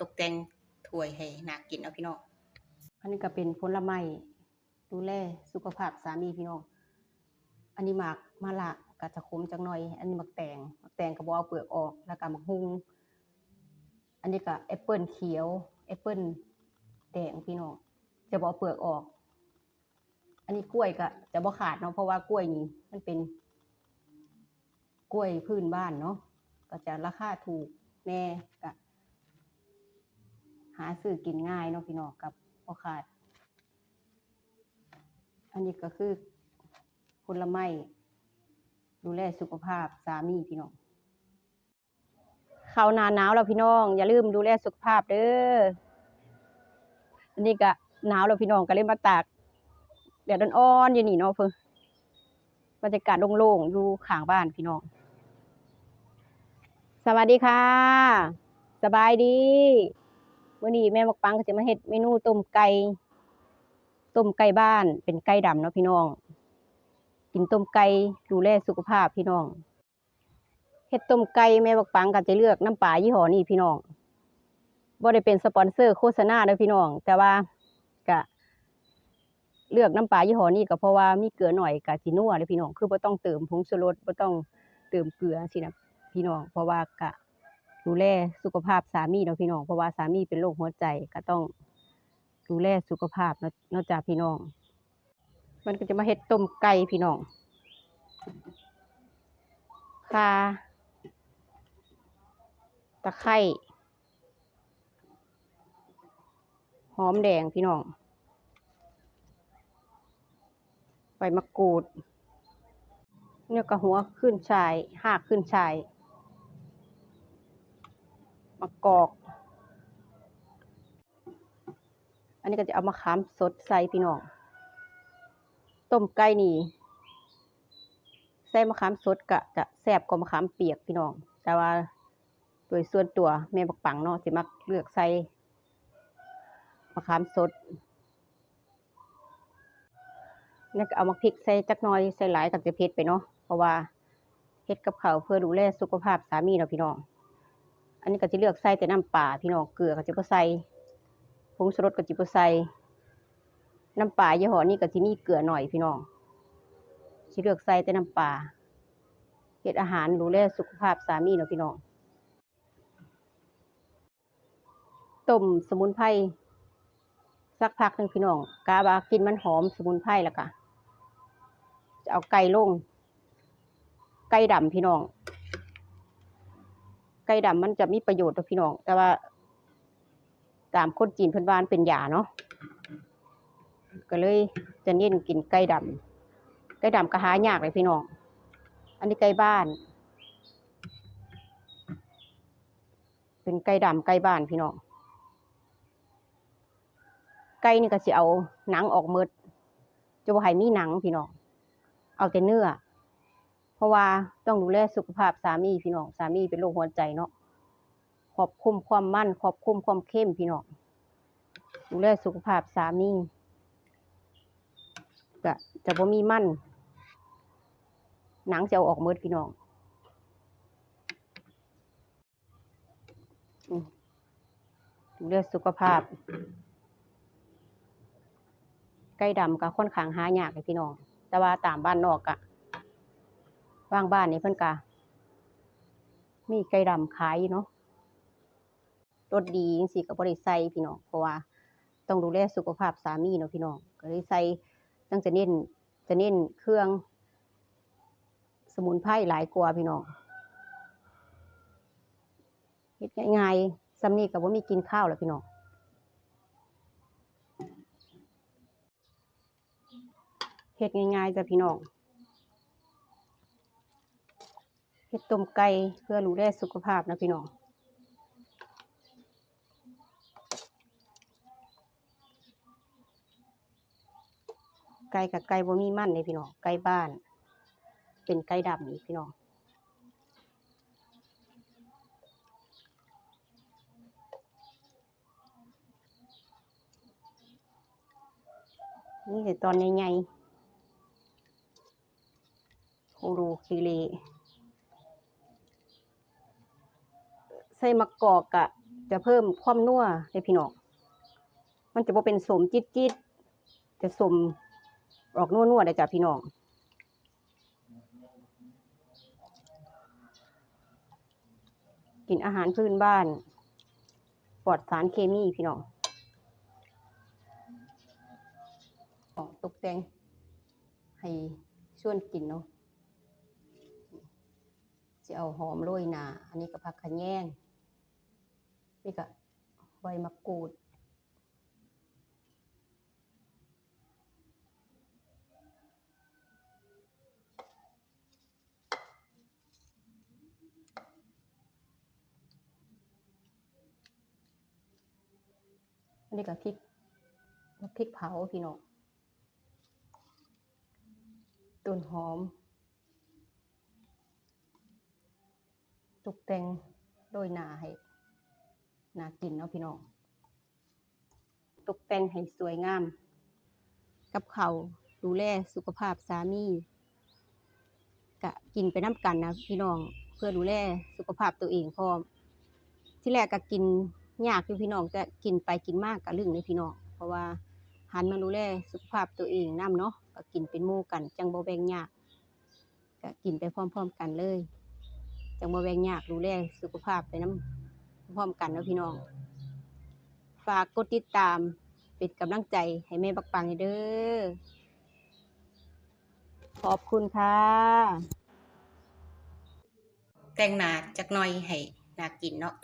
ตกแต่งถ้วยให้น่ากินเอาพี่น้องอันนี้ก็เป็นผลไม้ดูแลสุขภาพสามีพี่น้อง อันนี้หมากมะละก็จะขมจังหน่อย อันนี้หมักแตงหมักแตงก็บ่เอาเปลือกออกแล้วก็หมักฮุงอันนี้ก็แอปเปิลเขียวแอปเปิลแดงพี่น้องจะบ่เอาเปลือกออก อันนี้กล้วยก็จะบ่ขาดเนาะเพราะว่ากล้วยนี่มันเป็น กล้วยพื้นบ้านเนาะก็จะราคาถูกแน่ก็ หาซื้อกินง่ายเนาะพี่น้องกับบ่ขาด อันนี้ก็คือผลไม้ดูแลสุขภาพสามีพี่น้องเขานาหนาวแล้วพี่น้อง อย่าลืมดูแลสุขภาพเด้ออันนี้ก็หนาวแล้วพี่น้องก็เลยมาตากแดดอ่อนๆอยู่นี่เนาะเพิ่นบรรยากาศโล่งๆอยู่ข้างบ้านพี่น้อง สวัสดีค่ะ สบายดี มื้อนี้แม่มักปังก็จะมาเฮ็ดเมนูต้มไก่ต้มไก่บ้านเป็นไก่ดำเนาะพี่น้อง กินต้มไก่ดูแลสุขภาพพี่น้องเฮ็ดต้มไก่แม่บักปังก็จะเลือกน้ำปลายี่ห้อนี้พี่น้องบ่ได้เป็นสปอนเซอร์โฆษณาเด้อพี่น้อง แต่ว่าก็เลือกน้ำปลายี่ห้อนี้ก็เพราะว่ามีเกลือหน่อยก็สินัวเด้อพี่น้อง คือบ่ต้องเติมผงชูรสบ่ต้องเติมเกลือสินะพี่น้อง เพราะว่าก็ ดูแลสุขภาพสามีเนาะพี่น้องเพราะว่าสามีเป็นโรคหัวใจก็ต้องดูแลสุขภาพนอกจากพี่น้อง มันก็จะมาเฮ็ดต้มไก่พี่น้องข่าตะไคร้หอมแดงพี่น้องใบมะกรูดเนี่ยก็หัวขึ้นชายหากขึ้นชาย มะกอก อันนี้ก็จะเอามะขามสดใส่พี่น้อง ต้มไก่นี่ใส่มะขามสดกะจะแซ่บกว่ามะขามเปียกพี่น้อง แต่ว่าโดยส่วนตัวแม่บักปังเนาะสิมักเลือกใส่มะขามสดนี่ก็เอามาพริกใส่จักน่อยใส่หลายก็จะเผ็ดไปเนาะเพราะว่าเฮ็ดกับเขาเพื่อดูแลสุขภาพสามีเนาะพี่น้อง อันนี้ก็จะเลือกใส่แต่น้ำปลาพี่น้องเกลือก็จะบ่ใส่ผงชูรสกับจิบใส่น้ำปลายี่ห้อนี้ก็จะมีเกลือหน่อยพี่น้องสิเลือกใส่แต่น้ำปลาเฮ็ดอาหารดูแลสุขภาพสามีเนาะพี่น้องต้มสมุนไพรสักพักหนึ่งพี่น้องกาบากินมันหอมสมุนไพรแล้วก็จะเอาไก่ลงไก่ดำพี่น้อง ก่ดำมันจะมีประโยชน์ต่อพี่น้อง แต่ว่า ตามคนจีนเพิ่นว่านเป็นยาเนาะก็เลยจะเน้นกินไก่ดำไก่ดำก็หายากเลยพี่น้อง อันนี้ไก่บ้าน เป็นไก่ดำไก่บ้านพี่น้อง ไก่นี่ก็สิเอาหนังออกหมดจะบ่ให้มีหนังพี่น้อง เอาแต่เนื้อ เพราะว่าต้องดูแลสุขภาพสามีพี่น้องสามีเป็นโรคหัวใจเนาะควบคุมความมั่นควบคุมความเข้มพี่น้องดูแลสุขภาพสามีก็จะบ่มีมั่น หนังจะเอาออกหมืดพี่น้องอืมดูแลสุขภาพ ไก่ดำก็ค่อนข้างหายากเลยพี่น้อง แต่ว่าตามบ้านนอกอะ บางบ้านนี่เพิ่นกะมีไก่ดำขายเนาะรสดีจังซี่ก็บ่ได้ใส่พี่น้องเพราะว่าต้องดูแลสุขภาพสามีเนาะพี่น้องก็เลยใส่ตั้งจะเน้นจะเน้นเครื่อง สมุนไพรหลายกว่าพี่น้องเฮ็ดง่ายๆซำนี้ก็บ่มีกินข้าวแล้วพี่น้องเฮ็ดง่ายๆจ้ะพี่น้อง เฮ็ดต้มไก่เพื่อดูแลสุขภาพนะพี่น้องไก่กับไก่บ่มีมันเลยพี่น้องไก่บ้าน เป็นไก่ดำนี่พี่น้องนี่คือตอนใหญ่ๆโครูคีรี ใส่มะกอกกะ จะเพิ่มความนัวให้พี่น้องมันจะบ่เป็นสมจิตจิตจะสมออกนัวนัวๆได้จ้ะพี่น้องกินอาหารพื้นบ้านปลอดสารเคมีพี่น้องอ๋อตกแต่งให้ชวนกินเนาะจะเอาหอมโรยหนา อันนี้ก็ผักขะแยง นี่ก็ใบมะกรูด อันนี้ก็พริกพริกเผาพี่น้องต้นหอม ตกแต่งโดยหนาให้ น่ากินเนาะพี่น้อง ตกแต่งให้สวยงาม กับเขาดูแลสุขภาพสามีกะกินไปน้ำกันนะพี่น้องเพื่อดูแลสุขภาพตัวเองพร้อม ที่แรกก็กินยากอยู่พี่น้องแต่กินไปกินมากก็ลึงเลยพี่น้อง เพราะว่าหันมาดูแลสุขภาพตัวเองนํเนาะก็กินเป็นหมู่กัน จังบแบงยากก็กินไปพร้อม ๆ กันเลย จังบแบงยากดูแลสุขภาพไปนํ พร้อมกันนะพี่น้อง ฝากกดติดตามเป็นกำลังใจให้แม่บักปังเด้อ ขอบคุณค่ะ แต่งหนาจักหน่อยให้นากินเนาะ